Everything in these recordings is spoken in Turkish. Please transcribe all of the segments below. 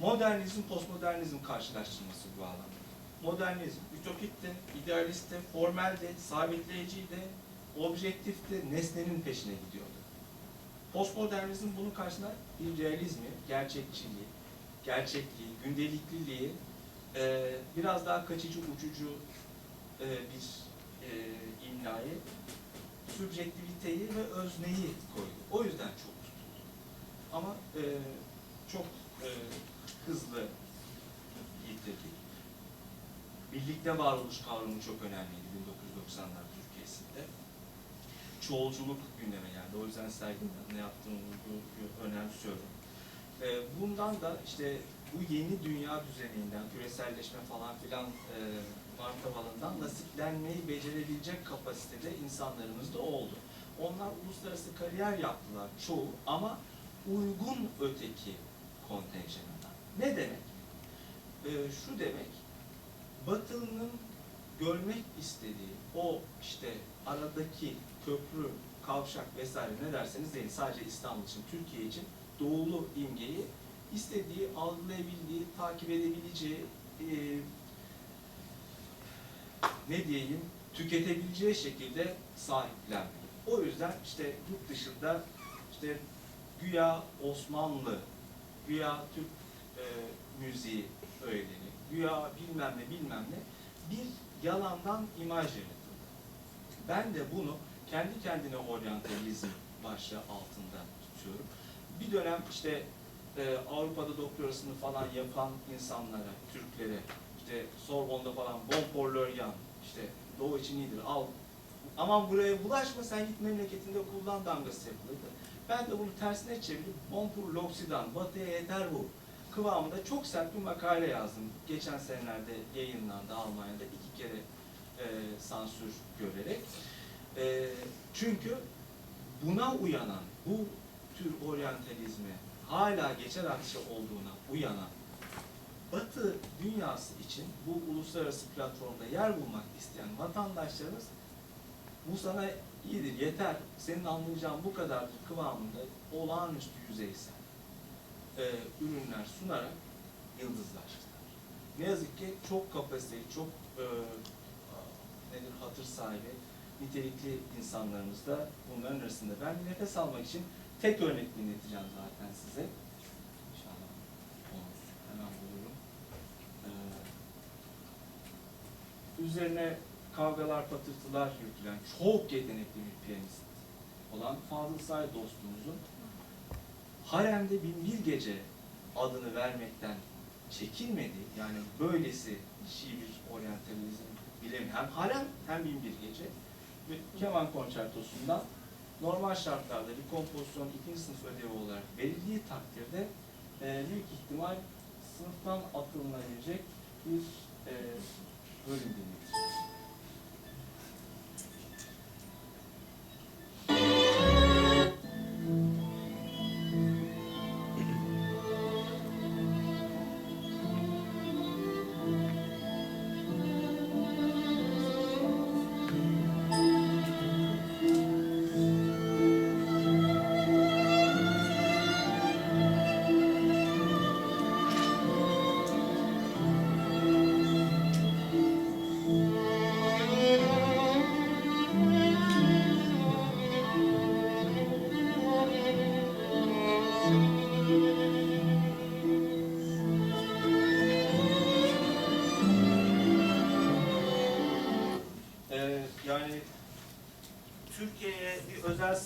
Modernizm, postmodernizm karşılaştırması bu alanda. Modernizm ütopikti, idealistti, formeldi, sabitleyiciydi, objektifti, nesnenin peşine gidiyordu. Postmodernizm bunun karşısında bir realizmi, gerçekçiliği, gerçekliği, gündelikliliği, e, biraz daha kaçıcı, uçucu e, bir e, imlayı, sübjektiviteyi ve özneyi koydu. O yüzden çok tutuldu. Ama e, çok hızlı yitirdik. Birlikte varoluş kavramı çok önemliydi 1990'lar Türkiye'sinde. Çoğulculuk gündeme geldi. O yüzden sergide ne yaptığımı önemsiyorum. E, bundan da işte bu yeni dünya düzeninden, küreselleşme falan filan e, martavalından nasiplenmeyi becerebilecek kapasitede insanlarımız da oldu. Onlar uluslararası kariyer yaptılar çoğu ama uygun öteki kontenjanına. Ne demek? Ee, şu demek, Batılı'nın görmek istediği o işte aradaki köprü, kavşak vesaire ne derseniz deyin sadece İstanbul için, Türkiye için doğulu imgeyi istediği, algılayabildiği, takip edebileceği, e, ne diyeyim, tüketebileceği şekilde sahiplenmek. O yüzden işte yurt dışında işte güya Osmanlı, güya Türk e, müziği öğreni, güya bilmem ne bilmem ne bir yalandan imaj yaratıldı. Ben de bunu kendi kendine oryantalizm başlığı altında tutuyorum. Bir dönem işte e, Avrupa'da doktorasını falan yapan insanlara, Türklere, işte Sorbonne'da falan Bonporlöryan, işte Doğu için iyidir, al. Aman buraya bulaşma sen git memleketinde kullan damgası yapılırdı. Ben de bunu tersine çevirip Bon pour l'Occident, Batı'ya yeter bu kıvamında çok sert bir makale yazdım. Geçen senelerde yayınlandı Almanya'da iki kere e, sansür görerek. E, çünkü buna uyanan, bu tür oryantalizme hala geçer akışı olduğuna uyanan Batı dünyası için bu uluslararası platformda yer bulmak isteyen vatandaşlarımız bu sana iyidir, yeter, senin anlayacağın bu kadardır kıvamında olağanüstü yüzeysel e, ürünler sunarak yıldızlaştılar. Ne yazık ki çok kapasiteli, çok e, nedir hatır sahibi, nitelikli insanlarımız da bunların arasında. Ben nefes almak için tek örnek dinleteceğim zaten size. İnşallah onu hemen bulurum. Ee, üzerine kavgalar, patırtılar yürütülen çok yetenekli bir piyanist olan Fazıl Say dostumuzun Harem'de bin bir gece adını vermekten çekinmedi. Yani böylesi şi bir oryantalizm bilemiyor. Hem harem hem bin bir gece. Ve keman konçertosundan normal şartlarda bir kompozisyon ikinci sınıf ödevi olarak verildiği takdirde e, büyük ihtimal sınıftan atılınabilecek bir e, bölüm dinleyeceğiz.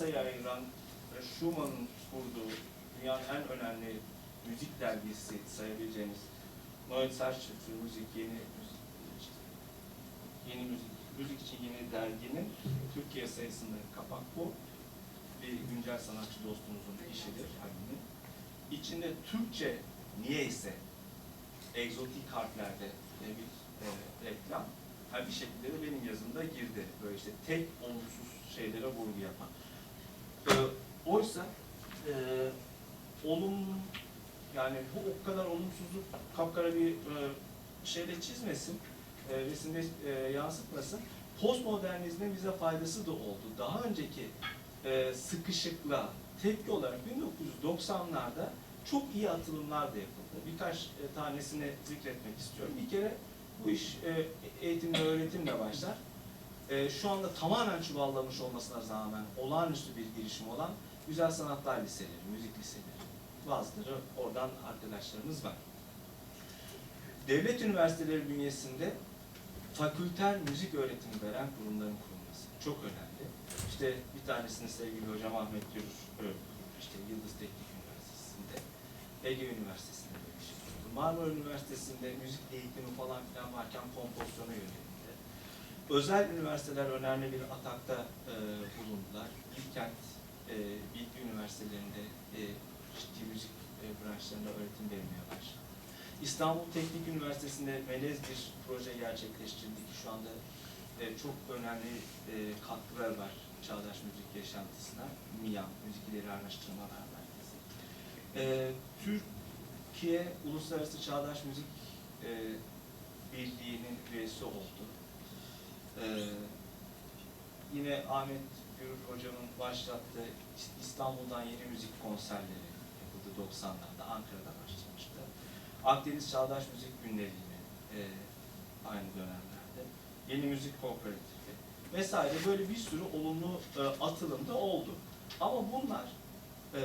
Ayıran e, Schumann'ın kurduğu dünyanın en önemli müzik dergisi sayabileceğimiz Neue Zeitschrift für Musik, yeni müzik, yeni müzik, müzik için yeni derginin Türkiye sayısında kapak bu. Bir güncel sanatçı dostumuzun işidir Halil'in. İçinde Türkçe niyeyse egzotik harflerde bir e, reklam her bir şekilde de benim yazımda girdi. Böyle işte tek olumsuz şeylere vurgu yapan. Oysa e, olum yani bu o kadar olumsuzluk kapkara bir e, şeyle çizmesin, e, resimde e, yansıtmasın. Postmodernizmin bize faydası da oldu. Daha önceki e, sıkışıklığa tepki olarak 1990'larda çok iyi atılımlar da yapıldı. Birkaç e, tanesini zikretmek istiyorum. Bir kere bu iş e, eğitim ve öğretimle başlar. E, şu anda tamamen çuvallamış olmasına rağmen olağanüstü bir girişim olan Güzel Sanatlar Liseleri, müzik liseleri. Bazıları oradan arkadaşlarımız var. Devlet üniversiteleri bünyesinde fakülter müzik öğretimi veren kurumların kurulması çok önemli. İşte bir tanesini sevgili hocam Ahmet Yürür, işte Yıldız Teknik Üniversitesi'nde, Ege Üniversitesi'nde böyle bir. Marmara Üniversitesi'nde müzik eğitimi falan filan varken kompozisyona yönelikti. Özel üniversiteler önemli bir atakta e, bulundular. Bilkent e, Bilgi Üniversitelerinde e, ciddi müzik e, branşlarında öğretim başladı. İstanbul Teknik Üniversitesi'nde melez bir proje gerçekleştirildi ki şu anda e, çok önemli e, katkılar var çağdaş müzik yaşantısına. MİA, Müzik İleri Araştırmalar Merkezi. E, Türkiye Uluslararası Çağdaş Müzik e, Birliği'nin üyesi oldu. E, yine Ahmet Gürür hocamın başlattığı İstanbul'dan yeni müzik konserleri yapıldı 90'larda, Ankara'da başlamıştı. Akdeniz Çağdaş Müzik Günleri'ni e, aynı dönemlerde, Yeni Müzik Kooperatifi vesaire böyle bir sürü olumlu e, atılım da oldu. Ama bunlar e,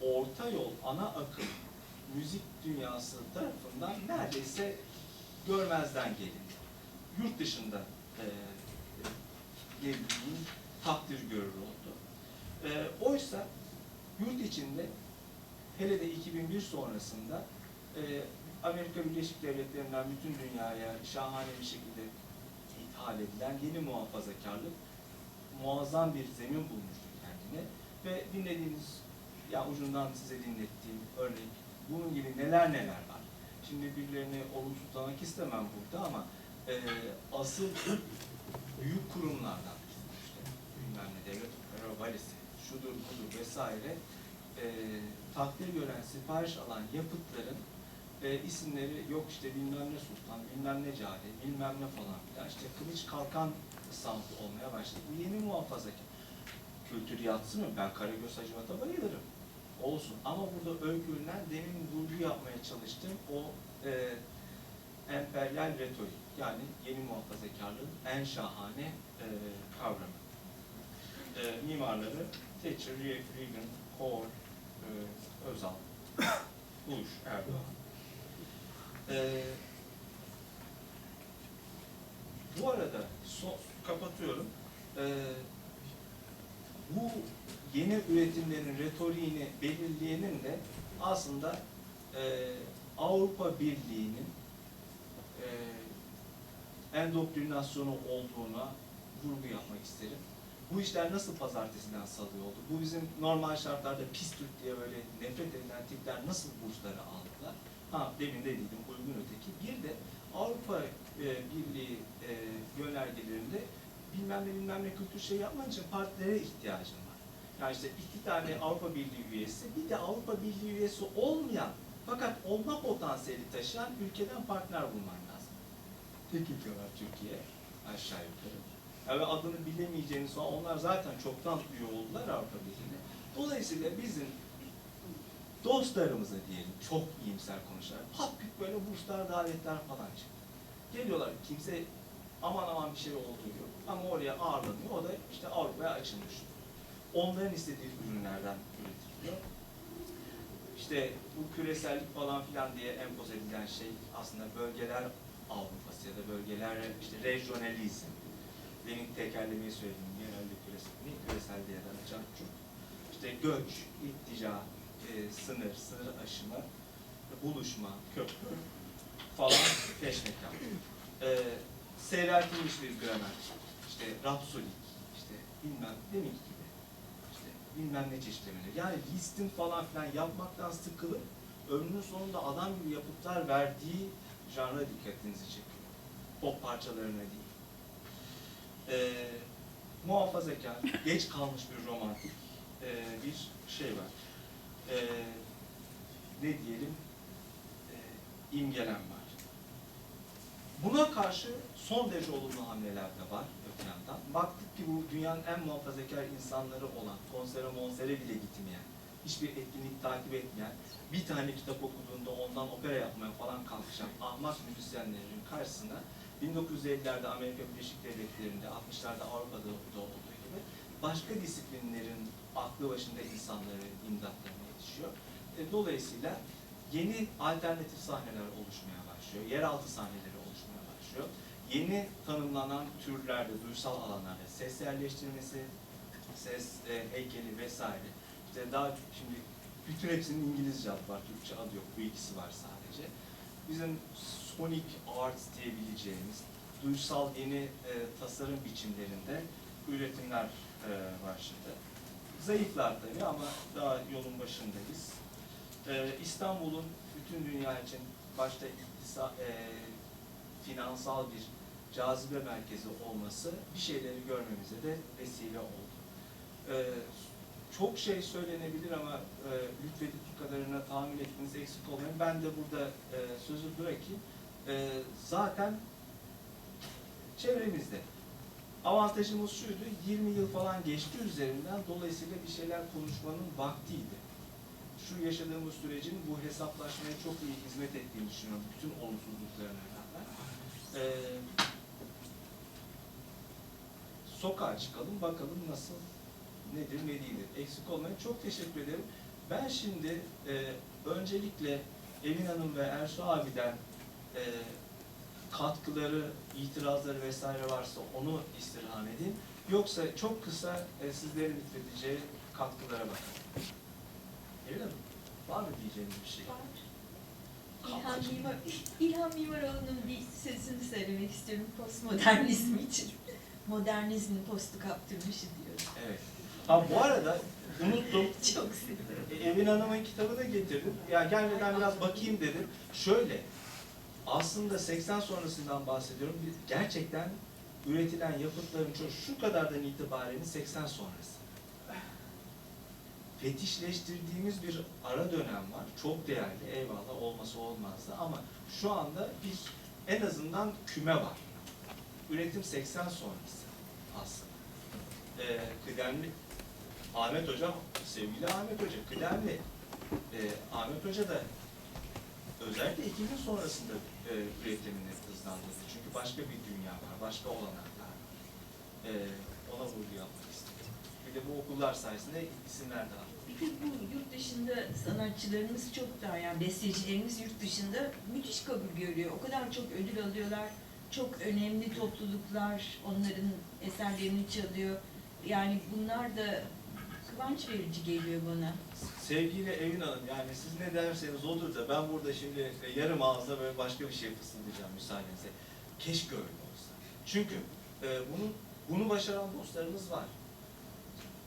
orta yol, ana akım müzik dünyası tarafından neredeyse görmezden gelindi. Yurt dışında e, geldiğin takdir görür oldu. E, oysa yurt içinde hele de 2001 sonrasında e, Amerika Birleşik Devletleri'nden bütün dünyaya şahane bir şekilde ithal edilen yeni muhafazakarlık muazzam bir zemin bulmuştu kendine ve dinlediğiniz ya ucundan size dinlettiğim örnek bunun gibi neler neler var. Şimdi birilerini olumsuzlamak istemem burada ama e, asıl büyük kurumlardan ne devlet valisi şudur budur vesaire e, takdir gören sipariş alan yapıtların e, isimleri yok işte bilmem ne sultan, bilmem ne cari, bilmem ne falan filan işte kılıç kalkan sanatı olmaya başladı. Bu yeni muhafazakar. Kültür yatsın mı? Ben Karagöz Hacivat'a bayılırım. Olsun. Ama burada öykülenen demin vurgu yapmaya çalıştığım o e, emperyal retorik. Yani yeni muhafazakarlığın en şahane e, kavramı. E, mimarları Thatcher, Reagan, Kohl, e, Özal, Bush, Erdoğan. E, bu arada so, kapatıyorum. E, bu yeni üretimlerin retoriğini belirleyenin de aslında e, Avrupa Birliği'nin e, endoktrinasyonu olduğuna vurgu yapmak isterim. Bu işler nasıl pazartesiden salı oldu? Bu bizim normal şartlarda pis Türk diye böyle nefret edilen tipler nasıl bursları aldılar? Ha demin de dedim uygun öteki. Bir de Avrupa e, Birliği e, yönergelerinde bilmem ne bilmem ne kültür şey yapmak için partilere ihtiyacın var. Yani işte iki tane Avrupa Birliği üyesi, bir de Avrupa Birliği üyesi olmayan fakat olma potansiyeli taşıyan ülkeden partner bulman lazım. Tek ülke var Türkiye aşağı yukarı. Yani adını bilemeyeceğiniz zaman onlar zaten çoktan üye oldular Avrupa. Dolayısıyla bizim dostlarımıza diyelim çok iyimser pat küt böyle burslar, davetler falan çıktı. Geliyorlar kimse aman aman bir şey olduğu yok. Ama oraya ağırlanıyor. O da işte Avrupa'ya açılmış. Onların istediği ürünlerden üretiliyor. İşte bu küresellik falan filan diye empoze edilen şey aslında bölgeler Avrupası ya da bölgeler işte regionalizm. Demin tekerlemeyi söyledim. Genelde küresel, ne küresel diye çok. İşte göç, iltica, e, sınır, sınır aşımı, buluşma, köprü falan peşmekan. E, seyreltilmiş bir gramer, işte rapsodik, işte bilmem demek gibi, işte bilmem ne çeşitlemeleri. Yani listin falan filan yapmaktan sıkılıp ömrünün sonunda adam gibi yapıtlar verdiği janra dikkatinizi çekiyor. Pop parçalarına değil. E, muhafazakar, geç kalmış bir romantik e, bir şey var. E, ne diyelim? E, imgelen var. Buna karşı son derece olumlu hamleler de var öte yandan. Baktık ki bu dünyanın en muhafazakar insanları olan, konsere monsere bile gitmeyen, hiçbir etkinlik takip etmeyen, bir tane kitap okuduğunda ondan opera yapmaya falan kalkışan ahmak müzisyenlerin karşısına 1950'lerde Amerika Birleşik Devletleri'nde, 60'larda Avrupa'da da olduğu gibi başka disiplinlerin aklı başında insanların imdatlarına yetişiyor. E, Dolayısıyla yeni alternatif sahneler oluşmaya başlıyor. Yeraltı sahneleri oluşmaya başlıyor. Yeni tanımlanan türlerde, duysal alanlarda ses yerleştirmesi, ses e, heykeli vesaire. İşte daha şimdi bütün hepsinin İngilizce adı var, Türkçe adı yok. Bu ikisi var sadece. Bizim sonic arts diyebileceğimiz duysal yeni e, tasarım biçimlerinde üretimler e, başladı. Zayıflar tabii ama daha yolun başındayız. E, İstanbul'un bütün dünya için başta iktisa, e, finansal bir cazibe merkezi olması bir şeyleri görmemize de vesile oldu. E, çok şey söylenebilir ama e, lütfedip bu kadarına tahammül etmeniz eksik olmayın. Ben de burada e, sözü bırakayım. E, zaten çevremizde. Avantajımız şuydu, 20 yıl falan geçti üzerinden, dolayısıyla bir şeyler konuşmanın vaktiydi. Şu yaşadığımız sürecin bu hesaplaşmaya çok iyi hizmet ettiğini düşünüyorum, bütün olumsuzluklarına rağmen. Ee, sokağa çıkalım, bakalım nasıl, nedir, ne değildir. Eksik olmayın, çok teşekkür ederim. Ben şimdi e, öncelikle Emin Hanım ve Ersu abiden e, katkıları, itirazları vesaire varsa onu istirham edeyim. Yoksa çok kısa e, sizlerin lütfedeceği katkılara bakalım. Emin Hanım, var mı diyeceğiniz bir şey? İlhan, Mimar, İlhan Mimaroğlu'nun bir sözünü söylemek istiyorum postmodernizm için. Modernizmin postu kaptırmışı diyorum. Evet. Ha bu arada unuttum. Çok seviyorum. E, Emin Hanım'ın kitabını getirdim. Ya gelmeden biraz bakayım dedim. Şöyle, aslında 80 sonrasından bahsediyorum. Gerçekten üretilen yapıtların çoğu şu kadardan itibaren 80 sonrası. Fetişleştirdiğimiz bir ara dönem var. Çok değerli, eyvallah olması olmazdı ama şu anda bir en azından küme var. Üretim 80 sonrası aslında. Ee, kıdemli Ahmet Hocam, sevgili Ahmet Hoca, kıdemli. Ee, Ahmet Hoca da özellikle 2000 sonrasında e, üretimini hızlandırdı. Çünkü başka bir dünya var, başka olanaklar var. Ee, ona vurgu yapmak istedim. Bir de bu okullar sayesinde isimler de aldı. Bir de bu yurt dışında sanatçılarımız çok daha yani bestecilerimiz yurt dışında müthiş kabul görüyor. O kadar çok ödül alıyorlar. Çok önemli topluluklar onların eserlerini çalıyor. Yani bunlar da kıvanç verici geliyor bana. Sevgili Evin Hanım, yani siz ne derseniz olur da ben burada şimdi e, yarım ağızda böyle başka bir şey fısıldayacağım müsaadenizle. Keşke öyle olsa. Çünkü e, bunu bunu başaran dostlarımız var.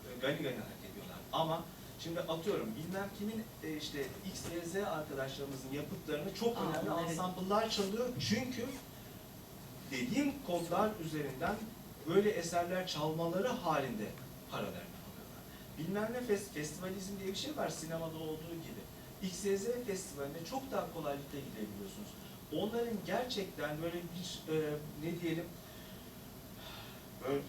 E, gani gani hareket ediyorlar. Ama şimdi atıyorum bilmem kimin e, işte X, Y, Z arkadaşlarımızın yapıtlarını çok Aa, önemli onları- ansambıllar çalıyor. Çünkü dediğim kodlar üzerinden böyle eserler çalmaları halinde paralarını alıyorlar. Bilmem ne fes- festivalizm diye bir şey var sinemada olduğu gibi. XYZ festivaline çok daha kolaylıkla gidebiliyorsunuz. Onların gerçekten böyle bir e, ne diyelim böyle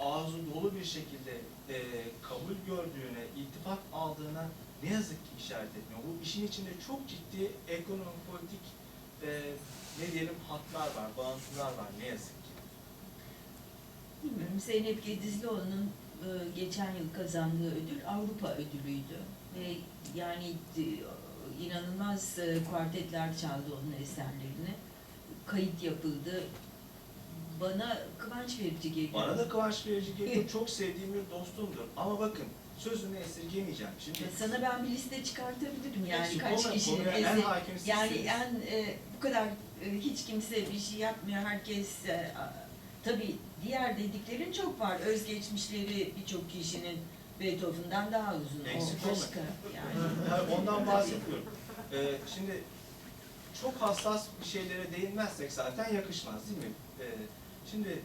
ağzı dolu bir şekilde e, kabul gördüğüne, iltifat aldığına ne yazık ki işaret etmiyor. Bu işin içinde çok ciddi ekonomik, politik e, ne diyelim hatlar var, bağıntılar var ne yazık ki. Bilmiyorum Zeynep Gedizlioğlu'nun geçen yıl kazandığı ödül Avrupa ödülüydü. Ve yani e, inanılmaz e, kuartetler çaldı onun eserlerini. Kayıt yapıldı. Bana kıvanç verici geliyor. Bana da kıvanç verici geliyor. Çok sevdiğim bir dostumdur. Ama bakın sözünü esirgemeyeceğim. Şimdi Ya Sana ben bir liste çıkartabilirim yani Hepsi kaç konu- kişinin konuya en hakim Yani sizsiniz. en e, bu kadar e, hiç kimse bir şey yapmıyor. Herkes e, tabii diğer dediklerin çok var. Özgeçmişleri birçok kişinin Beethoven'dan daha uzun. Eksik o başka yani. Ondan bahsetmiyorum. Ee, şimdi çok hassas bir şeylere değinmezsek zaten yakışmaz değil mi? Ee, şimdi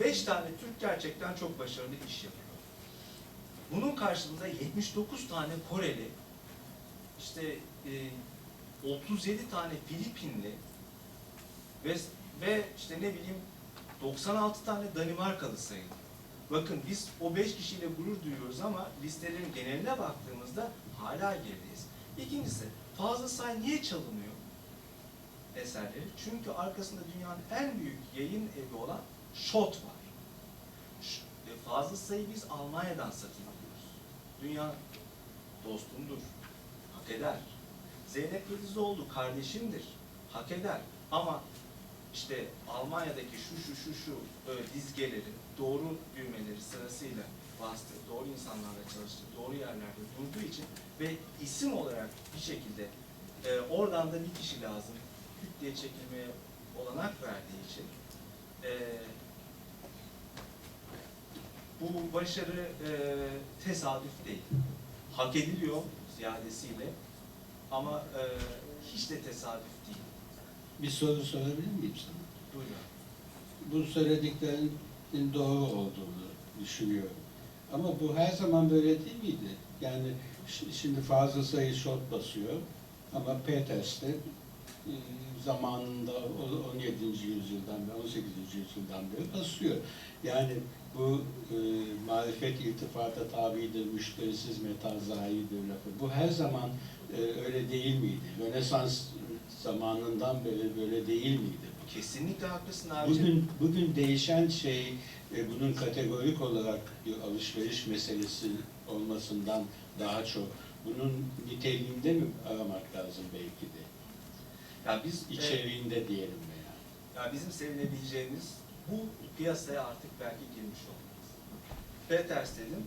beş tane Türk gerçekten çok başarılı iş yapıyor. Bunun karşılığında 79 tane Koreli, işte e, 37 tane Filipinli ve ve işte ne bileyim 96 tane Danimarkalı sayılır. Bakın biz o beş kişiyle gurur duyuyoruz ama listelerin geneline baktığımızda hala gerideyiz. İkincisi, Fazıl Say niye çalınıyor eserleri? Çünkü arkasında dünyanın en büyük yayın evi olan Schott var. E, Fazıl Say'ı biz Almanya'dan satın alıyoruz. Dünya dostumdur, hak eder. Zeynep Yedizoğlu kardeşimdir, hak eder. Ama işte Almanya'daki şu şu şu şu dizgeleri, doğru düğmeleri sırasıyla bastı, doğru insanlarla çalıştı, doğru yerlerde durduğu için ve isim olarak bir şekilde e, oradan da bir kişi lazım, küt diye çekilmeye olanak verdiği için e, bu başarı e, tesadüf değil. Hak ediliyor ziyadesiyle ama e, hiç de tesadüf değil. Bir soru sorabilir miyim sana? Buyurun. Bu söylediklerinin doğru olduğunu düşünüyorum. Ama bu her zaman böyle değil miydi? Yani şimdi fazla sayı şort basıyor ama Peters de e, zamanında o 17. yüzyıldan beri, 18. yüzyıldan beri basıyor. Yani bu e, marifet iltifata tabidir, müşterisiz metal zahidir lafı. Bu her zaman e, öyle değil miydi? Rönesans zamanından beri böyle değil miydi? Kesinlikle haklısın abicim. Bugün bugün değişen şey e, bunun kategorik olarak bir alışveriş meselesi olmasından daha çok bunun niteliğinde mi aramak lazım belki de? Ya biz e, İçeriğinde diyelim veya. ya bizim sevinebileceğimiz bu piyasaya artık belki girmiş olmamız. Peters dedim.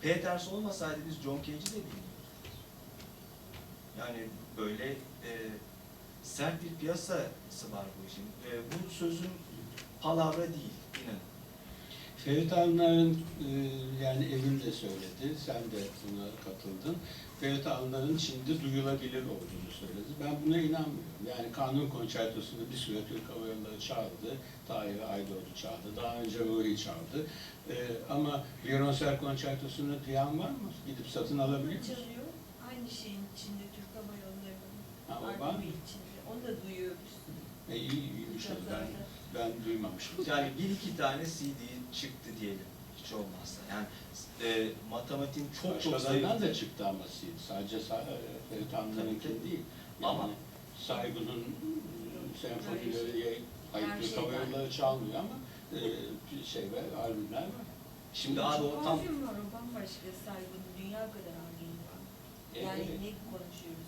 Peters olmasaydı biz John Cage'i de bilmiyoruz. Yani böyle e, sert bir piyasası var bu işin. E, bu sözün palavra değil, inanın. Ferit Alınar'ın e, yani Emin de söyledi, sen de buna katıldın. Ferit Alınar'ın şimdi duyulabilir olduğunu söyledi. Ben buna inanmıyorum. Yani Kanun Konçertosu'nu bir süre Türk Hava Yolları çaldı. Tahir Aydoğdu çaldı. Daha önce Ruhi çaldı. E, ama Violonsel Konçertosu'nu duyan var mı? Gidip satın alabilir misin? Çalıyor. Aynı Hava İçinde. Onu da duyuyoruz. E, iyi, iyiymiş o. Ben, ben duymamıştım. Yani bir iki tane CD çıktı diyelim hiç olmazsa. Yani e, matematiğin çok çok Başkalarından zayıf. da çıktı ama CD. Sadece sa- Ferit Tabii, değil. Yani Ama- Saygı'nın e, senfonileri, şey var. Yolları çalmıyor ama e, şey var, albümler var. Şimdi abi o tam Albüm var o bambaşka saygının dünya kadar albüm var. E, Yani evet. ne konuşuyoruz.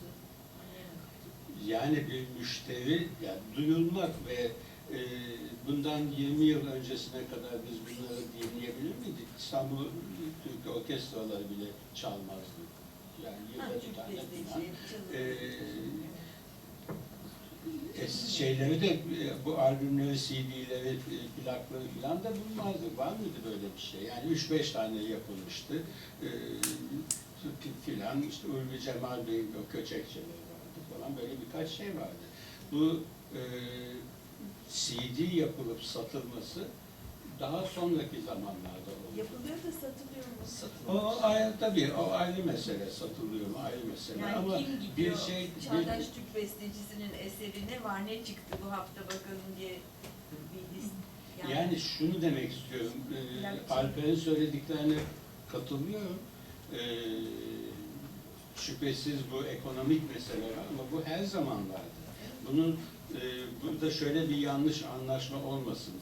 Yani bir müşteri, yani duyulmak ve e, bundan 20 yıl öncesine kadar biz bunları dinleyebilir miydik? İstanbul Türk orkestraları bile çalmazdı. Yani yılda bir tane. Ee, Es- şeyleri de e, bu albümleri, CD'leri, e, plakları falan da bulmazdı. Var mıydı böyle bir şey? Yani 3-5 tane yapılmıştı. Fi- filan işte Ulvi Cemal Bey'in o köçekçeleri falan böyle birkaç şey vardı. Bu e, CD yapılıp satılması daha sonraki zamanlarda oldu. Yapılıyor da satılıyor mu? satın O ayrı tabii o ayrı mesele satılıyor mu ayrı mesele Yani ama kim bir gidiyor şey Çağdaş Türk bestecisinin eseri ne var ne çıktı bu hafta bakalım diye bir list. Yani, şunu demek istiyorum. E, Plakçı. Alper'in söylediklerine katılıyorum. E, şüphesiz bu ekonomik mesele var ama bu her zaman vardı. Bunun e, burada şöyle bir yanlış anlaşma olmasın.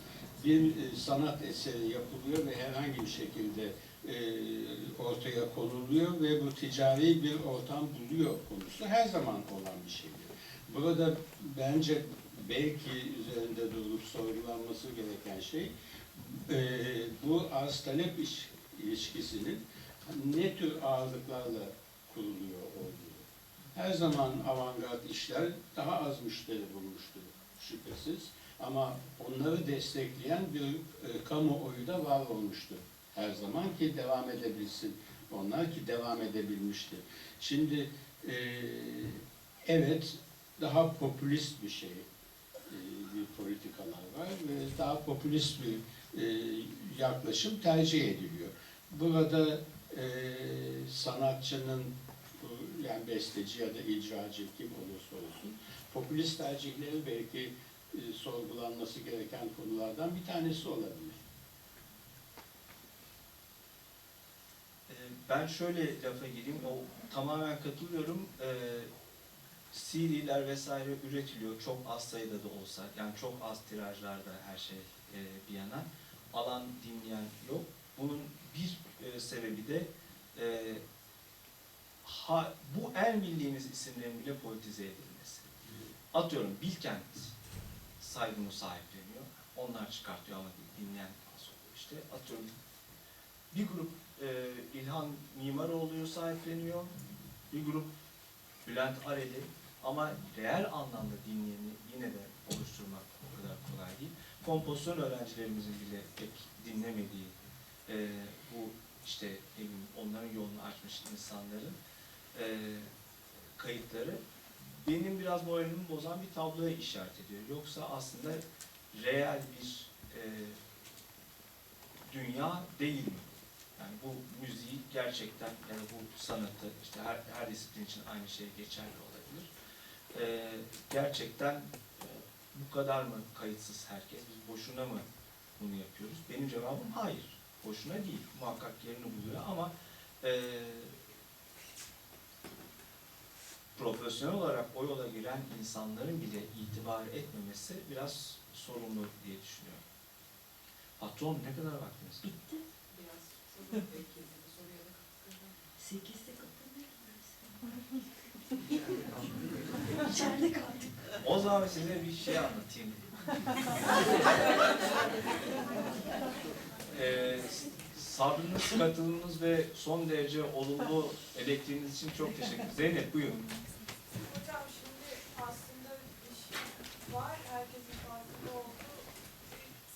Bir e, sanat eseri yapılıyor ve herhangi bir şekilde e, ortaya konuluyor ve bu ticari bir ortam buluyor konusu her zaman olan bir şeydir. Burada bence belki üzerinde durup sorgulanması gereken şey e, bu arz talep iş- ilişkisinin ne tür ağırlıklarla kuruluyor olduğu. Her zaman avantgard işler daha az müşteri bulmuştur şüphesiz. Ama onları destekleyen bir e, kamuoyu da var olmuştur her zaman ki devam edebilsin. Onlar ki devam edebilmiştir. Şimdi e, evet daha popülist bir şey e, bir politikalar var ve daha popülist bir e, yaklaşım tercih ediliyor. Burada e, sanatçının yani besteci ya da icracı kim olursa olsun popülist tercihleri belki e, sorgulanması gereken konulardan bir tanesi olabilir. ben şöyle lafa gireyim, o tamamen katılıyorum. Ee, CD'ler vesaire üretiliyor, çok az sayıda da olsa, yani çok az tirajlarda her şey e, bir yana. Alan dinleyen yok. Bunun bir e, sebebi de e, ha, bu el bildiğiniz isimlerin bile politize edilmesi. Atıyorum Bilkent saygımı sahipleniyor. Onlar çıkartıyor ama dinleyen oluyor işte. Atıyorum bir grup e, İlhan Mimaroğlu'yu sahipleniyor. Bir grup Bülent Areli ama reel anlamda dinleyeni yine de oluşturmak o kadar kolay değil. Kompozisyon öğrencilerimizin bile pek dinlemediği e, bu işte onların yolunu açmış insanların e, kayıtları benim biraz moralimi bozan bir tabloya işaret ediyor. Yoksa aslında reel bir e, dünya değil mi? Yani bu müziği gerçekten yani bu sanatı işte her, her disiplin için aynı şey geçerli olabilir. E, gerçekten e, bu kadar mı kayıtsız herkes? Biz boşuna mı bunu yapıyoruz? Benim cevabım hayır. Boşuna değil. Muhakkak yerini buluyor ama e, profesyonel olarak o yola giren insanların bile itibar etmemesi biraz sorunlu diye düşünüyorum. Patron ne kadar vaktiniz? Bitti. Biraz Sekizde kapanır. İçeride kaldık. O zaman size bir şey anlatayım. Ee, sabrınız, katılımınız ve son derece olumlu elektriğiniz için çok teşekkür ederim. Zeynep buyurun. Hocam şimdi aslında bir şey var, herkesin farkında olduğu.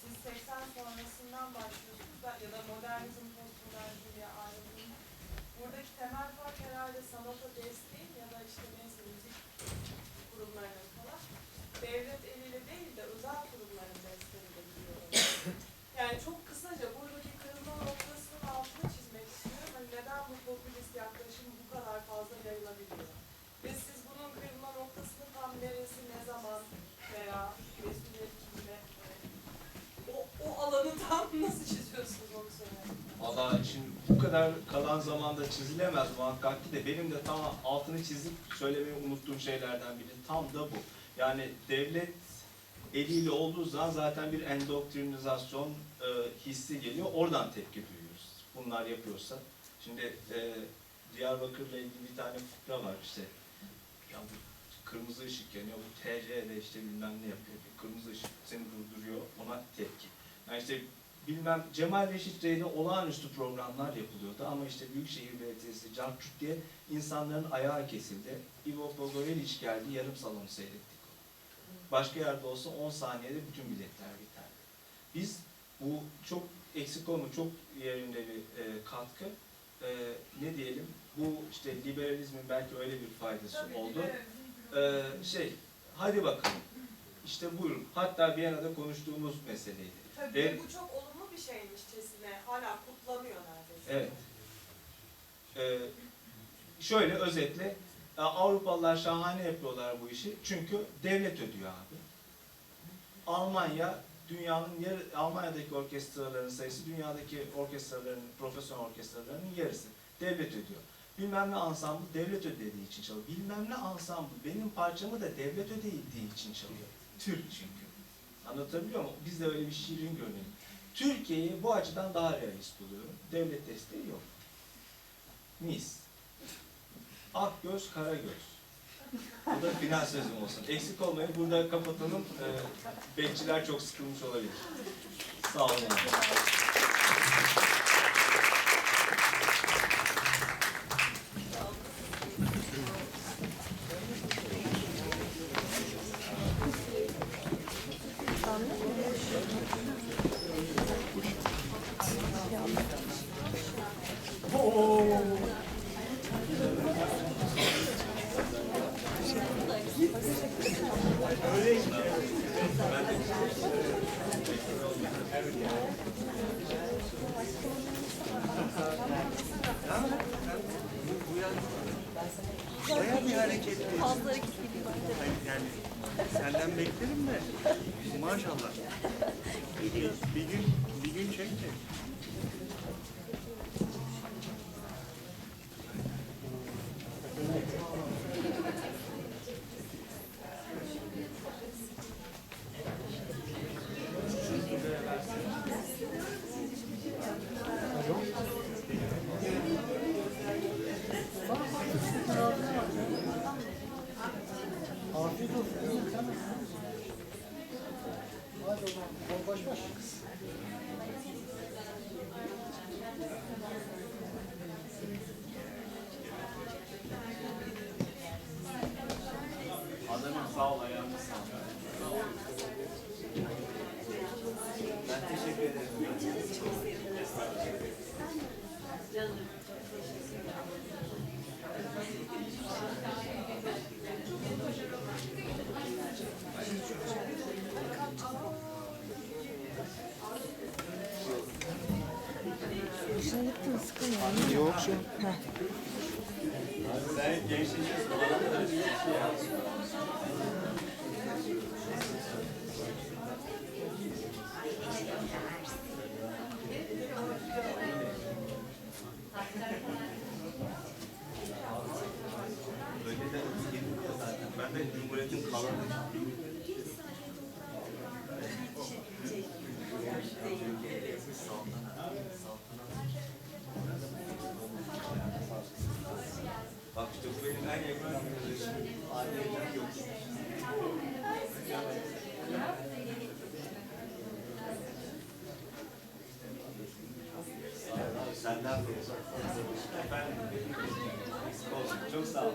Siz 80 sonrasından başlıyorsunuz ya da modernizm, postmodernizmye ayrılığında. Buradaki temel fark herhalde sanata desteğin ya da işte neyse müzik kurumlarının falan devlet şimdi bu kadar kalan zamanda çizilemez muhakkak ki de benim de tam altını çizip söylemeyi unuttuğum şeylerden biri tam da bu. Yani devlet eliyle olduğu zaman zaten bir endoktrinizasyon e, hissi geliyor. Oradan tepki duyuyoruz. Bunlar yapıyorsa. Şimdi e, Diyarbakır'la ilgili bir tane fıkra var işte. Ya bu kırmızı ışık yanıyor, bu TC'de işte bilmem ne yapıyor. Bir kırmızı ışık seni durduruyor, ona tepki. Yani işte bilmem Cemal Reşit Rey'de olağanüstü programlar yapılıyordu ama işte Büyükşehir Belediyesi, Cartçuk diye insanların ayağı kesildi. Ivo Pogorelic geldi, yarım salonu seyrettik. Başka yerde olsa 10 saniyede bütün biletler biterdi. Biz bu çok eksik olma, çok yerinde bir e, katkı. E, ne diyelim, bu işte liberalizmin belki öyle bir faydası Tabii oldu. E, şey, hadi bakalım. İşte buyurun. Hatta Viyana'da konuştuğumuz meseleydi. Tabii ve bu çok olumlu bir şeymişçesine hala kutlanıyor neredeyse. Evet. Ee, şöyle özetle e, Avrupalılar şahane yapıyorlar bu işi. Çünkü devlet ödüyor abi. Almanya dünyanın yarı, Almanya'daki orkestraların sayısı dünyadaki orkestraların, profesyonel orkestralarının yarısı. Devlet ödüyor. Bilmem ne ansambl devlet ödediği için çalıyor. Bilmem ne ansambl benim parçamı da devlet ödediği için çalıyor. Türk çünkü. Anlatabiliyor muyum? Biz de öyle bir şiirin görünelim. Türkiye'yi bu açıdan daha realist buluyorum. Devlet desteği yok. Mis. Ak göz, kara göz. Bu da final sözüm olsun. Eksik olmayın. Burada kapatalım. Ee, bekçiler çok sıkılmış olabilir. Sağ olun. Çok sağ olun.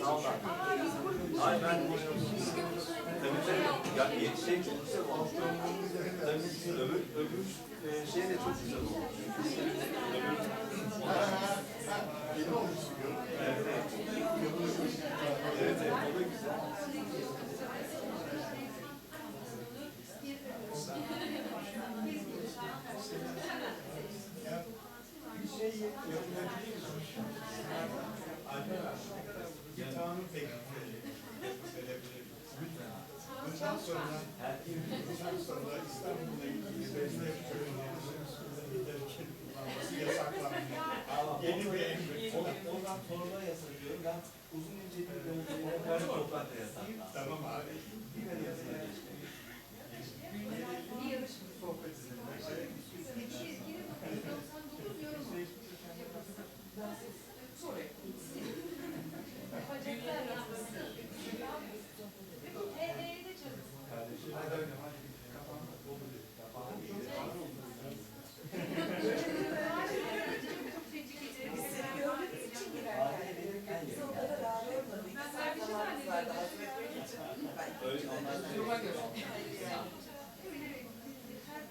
Sağ olun. Ay ben tabii tabii. Ya yeni şey çok güzel olmuş. Tabii öbür, öbür e, şey de çok güzel olmuş. Öbür, Evet, evet. Evet, evet, o da güzel. İmtihanı pek verebilir. Bundan sonra, bundan sonra İstanbul'da İzmir'de çocuklarımızın giderken kullanması yasaklanıyor. Yeni bir. Oradan, oradan torba yasaklıyorum. Ben uzun ince bir yolculuğuna karşı toprakta yasaklandım. Tamam abi. Yine de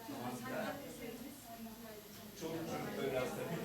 Çok çok önemli.